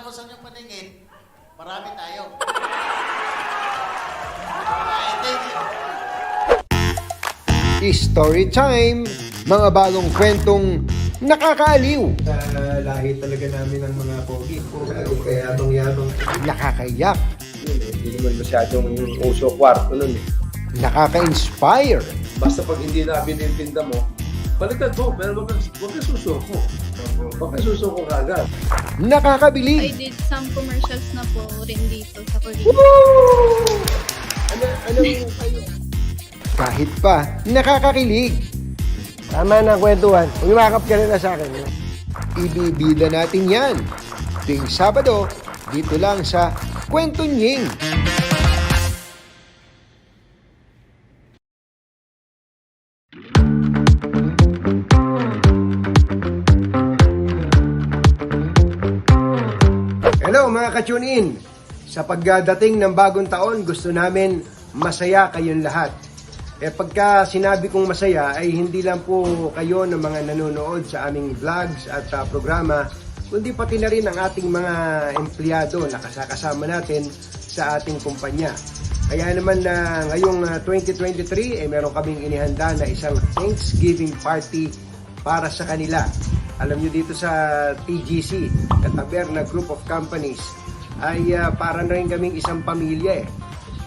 na gusto niyong paningin, marami tayo. Ay, thank you. Story time! Mga bagong kwentong nakakaaliw, sa lahi talaga namin ng mga pogi. Kaya itong yabang nakakayak, yun eh. Hindi naman masyadong uso kwarto nun eh. nakaka-inspire, Basta pag hindi na binitinda mo, baliktad mo, pero wag kang, wag kang susuko. Wag kang susuko kagad. I did some commercials na po rin dito sa Korea. Ano, ano yung kayo? kahit pa nakakakilig. Tama na kwentuhan. Umimakap ka na sa akin. Ibibida natin yan. Tuwing Sabado, dito lang sa Kwento Nying. Hello mga ka-tune in! Sa pagdating ng bagong taon, gusto namin masaya kayong lahat. Eh pagka sinabi kong masaya ay hindi lang po kayo ng mga nanonood sa aming vlogs at ah, programa, kundi pati na rin ang ating mga empleyado na kasakasama natin sa ating kumpanya. Kaya naman na ngayong ah, 2023 eh meron kaming inihanda na isang Thanksgiving party para sa kanila. Alam nyo dito sa TGC, Kataberna Group of Companies, ay ah, para na rin kaming isang pamilya eh.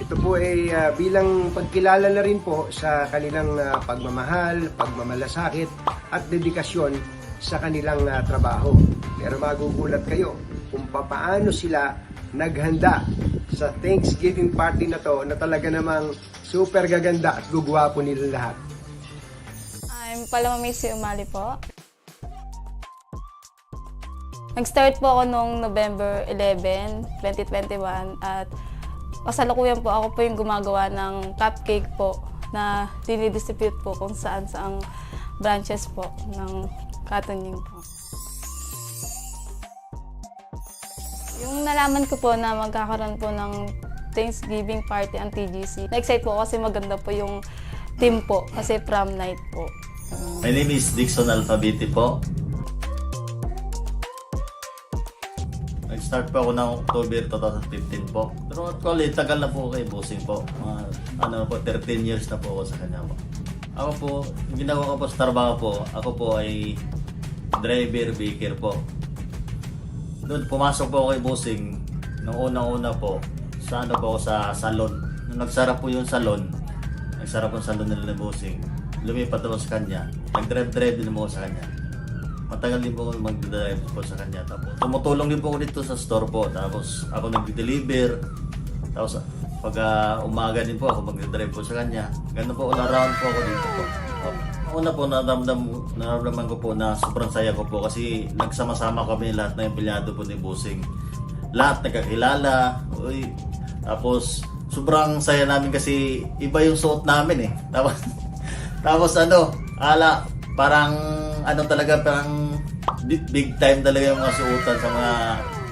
Ito po ay ah, bilang pagkilala na rin po sa kanilang ah, pagmamahal, pagmamalasakit at dedikasyon sa kanilang ah, trabaho. Pero magugulat kayo kung papaano sila naghanda sa Thanksgiving party na to na talaga namang super gaganda at gugwapo nila lahat. I'm Paloma Missy Umali po. Nag-start po ako noong November 11, 2021 at kasalukuyan po ako po yung gumagawa ng cupcake po na dinidistribute po kung saan saang branches po ng Katunying po. Yung nalaman ko po na magkakaroon po ng Thanksgiving party ang TGC, na-excite po kasi maganda po yung team po kasi prom night po. My name is Dixon Alphabeti po. Nag-start po ako ng October 2015 po. Pero actually, tagal na po kay Bossing po. Mga, ano po, 13 years na po ako sa kanya po. Ako po, yung ginagawa ko po sa trabaho po, ako po ay driver, baker po. Doon, pumasok po ako kay Bossing nung unang-una po sa ano po sa salon. Nung nagsara po yung salon, nagsara po yung salon nila ni Bossing. Lumipat ako sa kanya. Nag-drive-drive din ako sa kanya. Matagal din po ako mag-drive po sa kanya. Tapos tumutulong din po ako dito sa store po. Tapos ako nag-deliver. Tapos pag ah, umaga din po ako mag-drive po sa kanya. Ganun po, all around po ako dito po. Una po, naramdam, naramdaman ko po na sobrang saya ko po kasi nagsama-sama kami lahat ng empleyado po ni Busing. Lahat nagkakilala. Uy, tapos sobrang saya namin kasi iba yung suot namin eh. Tapos, tapos ano, ala, parang ano talaga, parang big, big time talaga yung mga suotan sa mga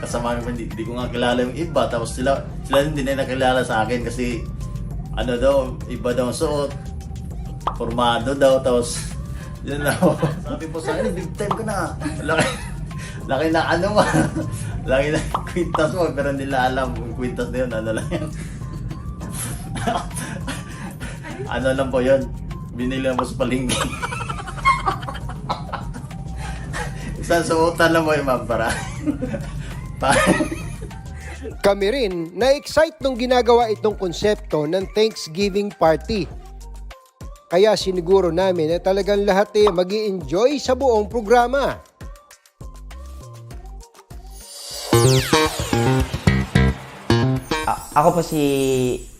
kasama ko. Hindi, hindi ko nga kilala yung iba. Tapos sila, sila din din nakilala sa akin kasi ano daw, iba daw ang suot. Formado daw, tapos yun na Sabi po sa akin, big time ka na. Laki, laki na ano ma. laki na kwintas mo, pero hindi nila alam kung kwintas na yun, ano lang yan. ano lang po yun, binili mo sa palinggi. Isang suotan lang mo yung para Kami rin na-excite nung ginagawa itong konsepto ng Thanksgiving party. Kaya siniguro namin na talagang lahat eh mag enjoy sa buong programa. A- ako po si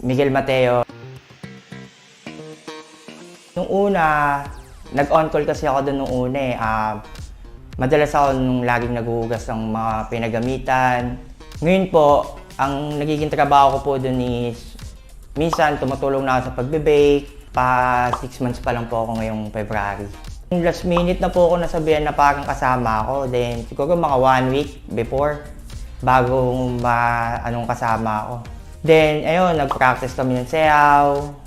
Miguel Mateo. Nung una, nag-on call kasi ako doon nung una eh. Ah, madalas ako nung laging naghuhugas ng mga pinagamitan. Ngayon po, ang nagiging trabaho ko po doon is minsan tumutulong na ako sa pagbe-bake. Pa 6 months pa lang po ako ngayong February. Yung last minute na po ako nasabihan na parang kasama ako. Then siguro mga one week before bago ma anong kasama ako. Then ayun, nag-practice kami ng sayaw.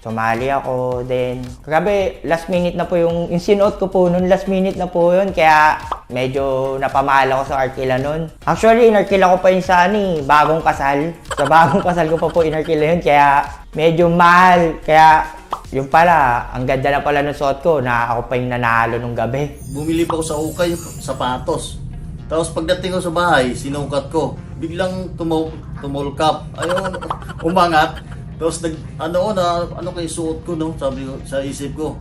Sumali ako. Then, grabe, last minute na po yung, yung sinuot ko po noon, last minute na po yun. Kaya medyo napamahal ako sa Arkila noon. Actually, inarkila ko pa yun sa ani, bagong kasal. Sa bagong kasal ko pa po inarkila yun. Kaya medyo mahal. Kaya yung pala, ang ganda na pala ng suot ko na ako pa yung nanalo nung gabi. Bumili pa ako sa ukay sapatos. Tapos pagdating ko sa bahay, sinukat ko. Biglang tumaw, tumulkap. Ayun, umangat. Tapos nag, ano, na, ano kay suot ko, no? Sabi ko, sa isip ko.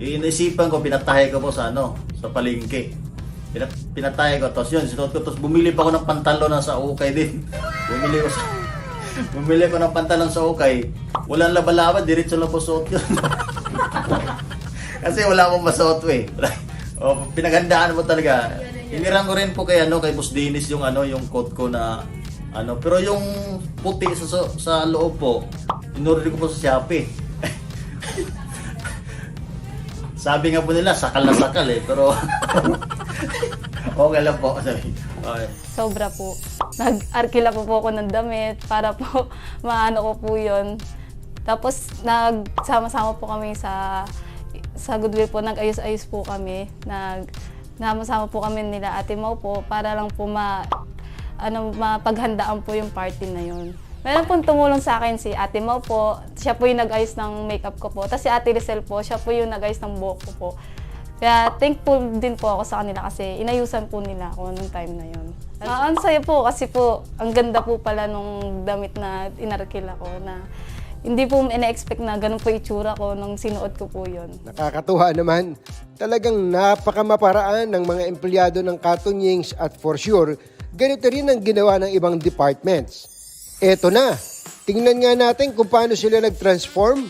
Eh, naisipan ko, pinatahe ko po sa ano, sa palengke. Pinat, pinatahe ko, tapos yun, sinuot ko. Tapos bumili pa ako ng pantalon na sa ukay din. bumili ko sa, bumili ko ng pantalon sa ukay. Walang laban-laban, diretso lang po suot yun. Kasi wala akong masuot eh. o, pinaghandaan mo talaga. Iniram ko rin po kay ano kay Boss Dennis yung ano yung coat ko na ano pero yung puti sa sa, loob po inorder ko po sa Shopee. Sabi nga po nila sakal na sakal eh pero okay lang po. Sabi. Okay. Sobra po. Nag-arkila po po ako ng damit para po maano ko po yun. Tapos nagsama-sama po kami sa sa Goodwill po, nag-ayos-ayos po kami. Nag namasama po kami nila Ate Mau po para lang po ma ano mapaghandaan po yung party na yun. Meron pong tumulong sa akin si Ate Mau po. Siya po yung nag-ayos ng makeup ko po. Tapos si Ate Lisel po, siya po yung nag-ayos ng buhok ko po. Kaya thankful din po ako sa kanila kasi inayusan po nila ako nung time na yun. Ah, ang saya po kasi po, ang ganda po pala nung damit na inarkila ko na hindi po ina-expect na ganun po itsura ko nung sinuot ko po yun. Nakakatuwa naman. Talagang napakamaparaan ng mga empleyado ng Cotton Yings at for sure, ganito rin ang ginawa ng ibang departments. Eto na, tingnan nga natin kung paano sila nag-transform.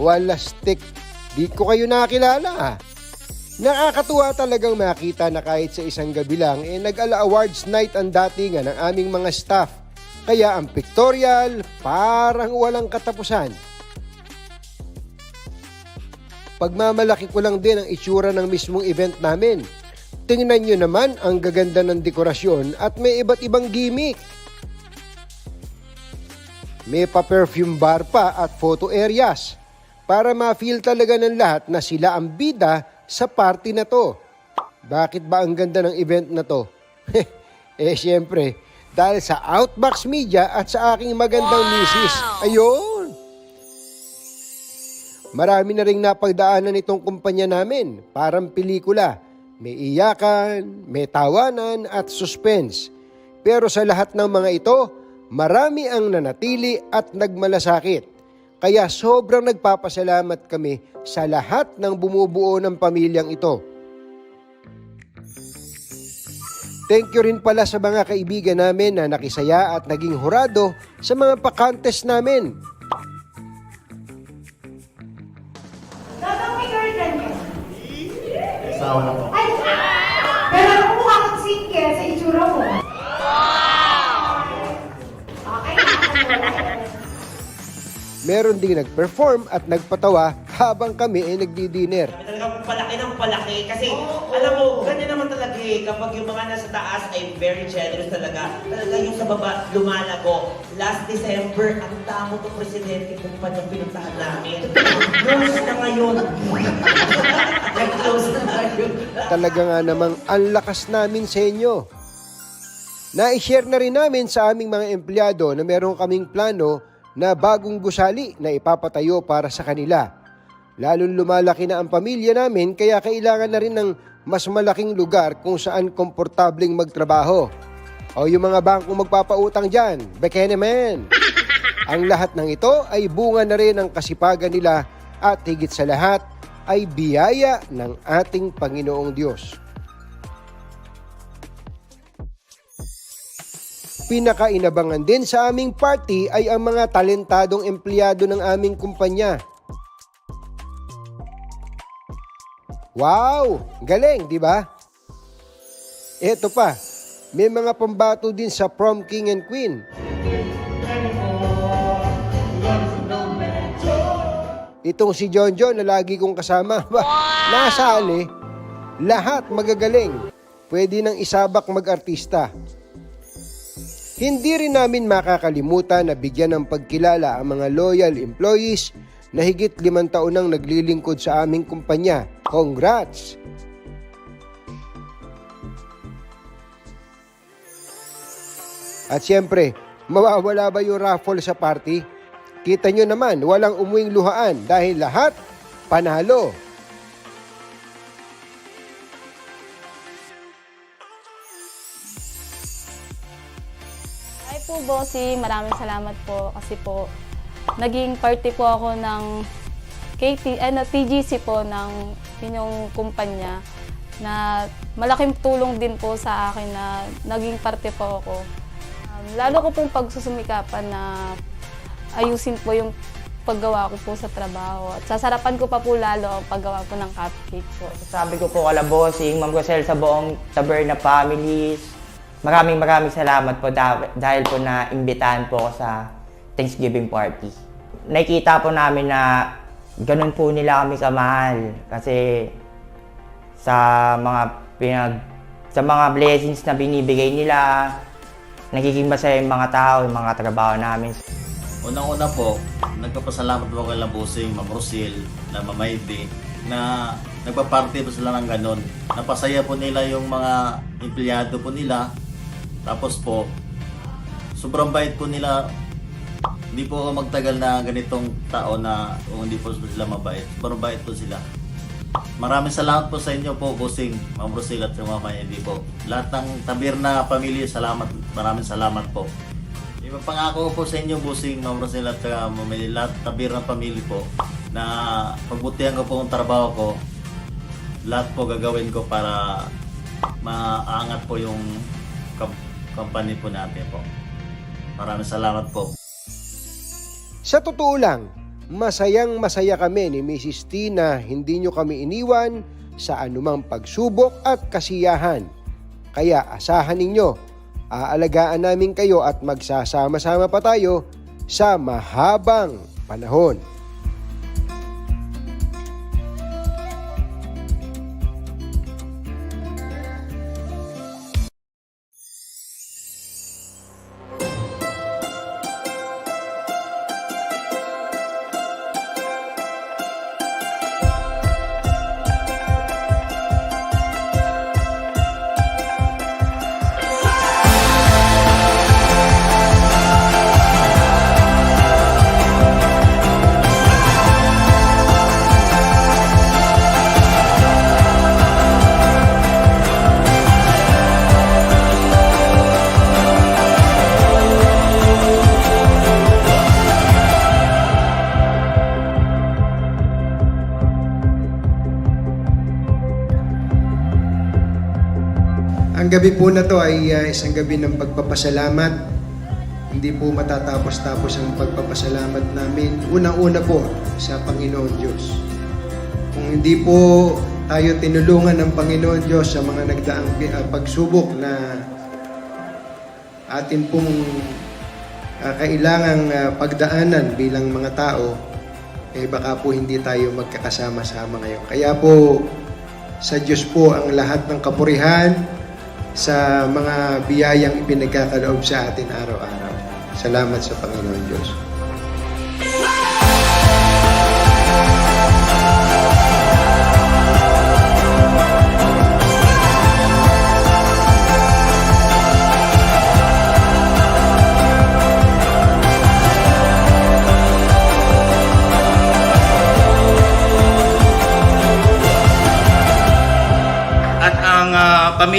Wala. Di ko kayo nakilala ah. Nakakatuwa talagang makita na kahit sa isang gabi lang, eh nag-ala awards night ang datingan ng aming mga staff. Kaya ang pictorial, parang walang katapusan. Pagmamalaki ko lang din ang itsura ng mismong event namin. Tingnan nyo naman ang gaganda ng dekorasyon at may iba't ibang gimmick. May pa-perfume bar pa at photo areas para ma-feel talaga ng lahat na sila ang bida sa party na to. Bakit ba ang ganda ng event na to? eh syempre, dahil sa Outbox Media at sa aking magandang misis. Ayun! Marami na ring napagdaanan itong kumpanya namin, parang pelikula. May iyakan, may tawanan at suspense. Pero sa lahat ng mga ito, marami ang nanatili at nagmalasakit. Kaya sobrang nagpapasalamat kami sa lahat ng bumubuo ng pamilyang ito. Thank you rin pala sa mga kaibigan namin na nakisaya at naging hurado sa mga pa-contest namin. Dagang may girlfriend niya. Asawa na po. Ay! Pero mukha kang single sa itsura mo? Okay. Meron ding nag-perform at nagpatawa habang kami ay nagdi-dinner. Talagang palaki ng palaki. Kasi, alam mo, ganyan naman talaga eh. Kapag yung mga nasa taas ay very generous talaga. Talaga yung sa baba, lumalago. Last December, ang tamo ng presidente kung pa niyang pinuntahan namin. Close na ngayon. Nag-close na ngayon. Talaga nga namang ang lakas namin sa inyo. Na-share na rin namin sa aming mga empleyado na meron kaming plano na bagong gusali na ipapatayo para sa kanila. Lalong lumalaki na ang pamilya namin kaya kailangan na rin ng mas malaking lugar kung saan komportabling magtrabaho. O yung mga bangkong magpapautang dyan, bekene men. Ang lahat ng ito ay bunga na rin ng kasipagan nila at higit sa lahat ay biyaya ng ating Panginoong Diyos. Pinakainabangan din sa aming party ay ang mga talentadong empleyado ng aming kumpanya. Wow! Galing, di ba? Eto pa, may mga pambato din sa prom king and queen. Itong si Jonjo na lagi kong kasama. Ba, Nasali. Lahat magagaling. Pwede nang isabak mag-artista. Hindi rin namin makakalimutan na bigyan ng pagkilala ang mga loyal employees na higit limang taon nang naglilingkod sa aming kumpanya. Congrats! At siyempre, mawawala ba yung raffle sa party? Kita nyo naman, walang umuwing luhaan dahil lahat panalo. Ay po, bossy, maraming salamat po kasi po naging party po ako ng KT, ano, TGC po ng inyong kumpanya na malaking tulong din po sa akin na naging parte po ako. Um, lalo ko pong pagsusumikapan na ayusin po yung paggawa ko po sa trabaho. At sasarapan ko pa po lalo ang paggawa po ng cupcake po. Sabi ko po kala bossing, Ma'am Rosel sa buong Taberna families. Maraming maraming salamat po dah- dahil po na imbitahan po ako sa Thanksgiving party. Nakikita po namin na ganun po nila kami kamahal kasi sa mga pinag sa mga blessings na binibigay nila, nagiging masaya yung mga tao, yung mga trabaho namin. Unang-una po, nagpapasalamat po kay Labusing, Ma'am Rosil, na Mamaydi, na nagpa-party po sila ng ganon. Napasaya po nila yung mga empleyado po nila. Tapos po, sobrang bait po nila. Hindi po ako magtagal na ganitong tao na kung hindi po sila mabait. Bait po sila. Maraming salamat po sa inyo po, Busing, Ma'am Rosil at sa mga Maydi po. Lahat ng tabir na pamilya, salamat, maraming salamat po. Ipapangako ko po sa inyo, Busing, Ma'am Rosel at saka mamili lahat tabir ng pamilya po na pagbutihan ko po ang trabaho ko, lahat po gagawin ko para maangat po yung company po natin po. Maraming salamat po. Sa totoo lang, masayang masaya kami ni Mrs. T na hindi nyo kami iniwan sa anumang pagsubok at kasiyahan. Kaya asahan ninyo, aalagaan namin kayo at magsasama-sama pa tayo sa mahabang panahon. Ang gabi po na to ay uh, isang gabi ng pagpapasalamat. Hindi po matatapos-tapos ang pagpapasalamat namin. Unang-una po sa Panginoon Diyos. Kung hindi po tayo tinulungan ng Panginoon Diyos sa mga nagdaang ah, pagsubok na atin pong ah, kailangang ah, pagdaanan bilang mga tao, eh baka po hindi tayo magkakasama-sama ngayon. Kaya po, sa Diyos po ang lahat ng kapurihan, sa mga biyayang ipinagkakaloob sa atin araw-araw. Salamat sa Panginoon Diyos.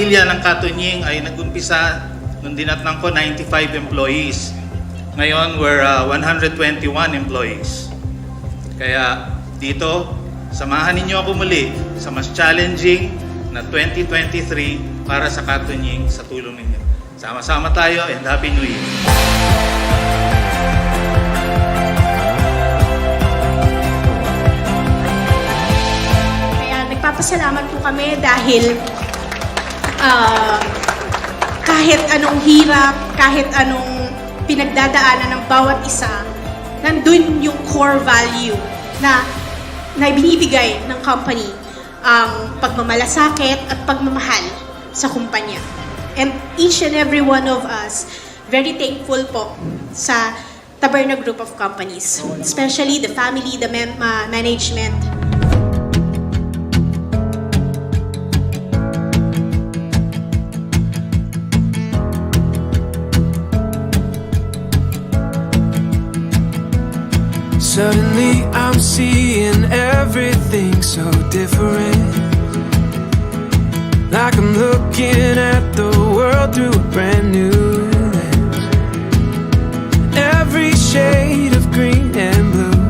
Pamilya ng Katunying ay nag-umpisa nung dinatnang ko 95 employees. Ngayon, we're ah, 121 employees. Kaya dito, samahan ninyo ako muli sa mas challenging na 2023 para sa Katunying sa tulong ninyo. Sama-sama tayo and Happy New Year! Nagpapasalamat po kami dahil ah, kahit anong hirap, kahit anong pinagdadaanan ng bawat isa, nandun yung core value na na binibigay ng company ang pagmamalasakit at pagmamahal sa kumpanya. And each and every one of us, very thankful po sa Taberna Group of Companies, especially the family, the man- ma- management, Suddenly I'm seeing everything so different. Like I'm looking at the world through a brand new lens. Every shade of green and blue,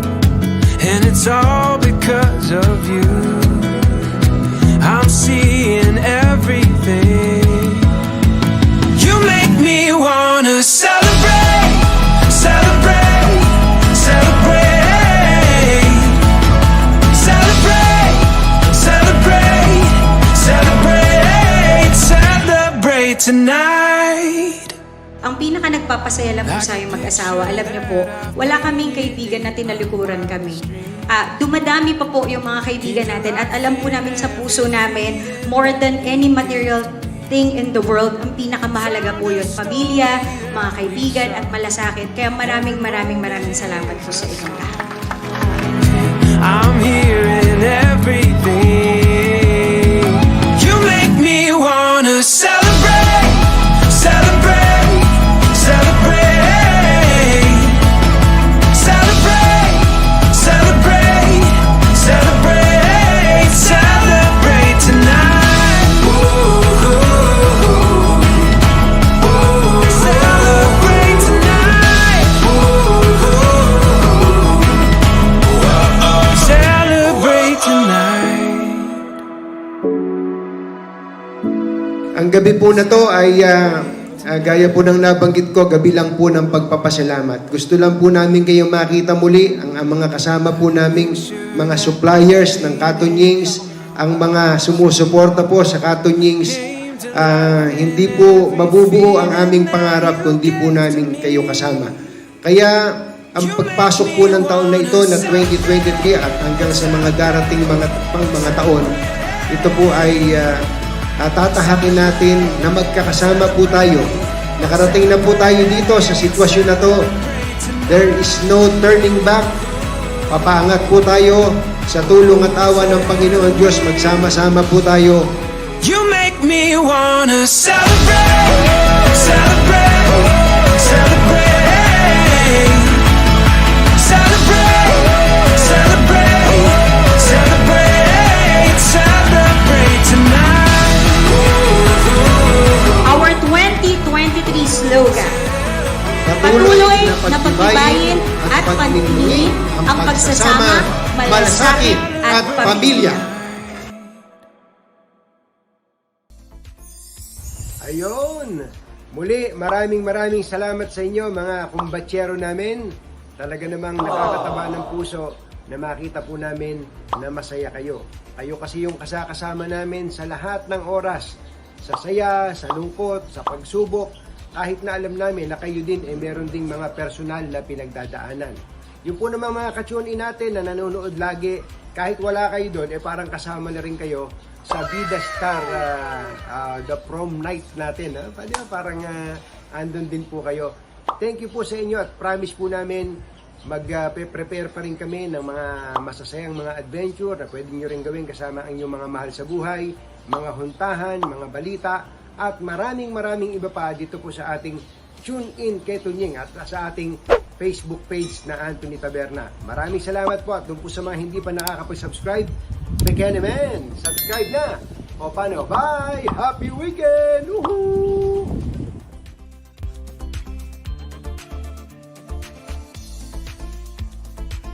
and it's all nagpapasaya lang po sa aming mag-asawa, alam niyo po, wala kaming kaibigan na tinalikuran kami. Ah, dumadami pa po yung mga kaibigan natin at alam po namin sa puso namin, more than any material thing in the world, ang pinakamahalaga po yun, pamilya, mga kaibigan at malasakit. Kaya maraming maraming maraming salamat po sa inyong lahat. I'm hearing everything. Ang gabi po na to ay ah, ah, gaya po ng nabanggit ko, gabi lang po ng pagpapasalamat. Gusto lang po namin kayong makita muli, ang, ang mga kasama po naming mga suppliers ng Katonyings, ang mga sumusuporta po sa Katonyings. Ah, hindi po mabubuo ang aming pangarap kung di po namin kayo kasama. Kaya ang pagpasok po ng taon na ito na 2023 at hanggang sa mga darating mga mga taon, ito po ay ah, at tatahakin natin na magkakasama po tayo. Nakarating na po tayo dito sa sitwasyon na to. There is no turning back. Papaangat po tayo sa tulong at awa ng Panginoon Diyos. Magsama-sama po tayo. You make me wanna celebrate, celebrate, Patuloy na pagtibayin at panatili ang pagsasama, malasakit at pamilya. Ayun! Muli, maraming maraming salamat sa inyo mga kumbatsero namin. Talaga namang nakakataba ng puso na makita po namin na masaya kayo. Kayo kasi yung kasakasama namin sa lahat ng oras. Sa saya, sa lungkot, sa pagsubok. Kahit na alam namin na kayo din ay meron ding mga personal na pinagdadaanan. Yung po naman mga ka-tune in natin na nanonood lagi, kahit wala kayo doon, eh parang kasama na rin kayo sa Vida Star ah, ah, the prom night natin. Ha? Pwede? Parang ah, andun din po kayo. Thank you po sa inyo at promise po namin mag-prepare pa rin kami ng mga masasayang mga adventure na pwede nyo rin gawin kasama ang inyong mga mahal sa buhay, mga huntahan, mga balita, at maraming maraming iba pa dito po sa ating Tune In kay Tunying at sa ating Facebook page na Anthony Taberna. Maraming salamat po at doon po sa mga hindi pa nakakapag-subscribe, naman, subscribe na. O paano? Bye! Happy weekend! Woohoo!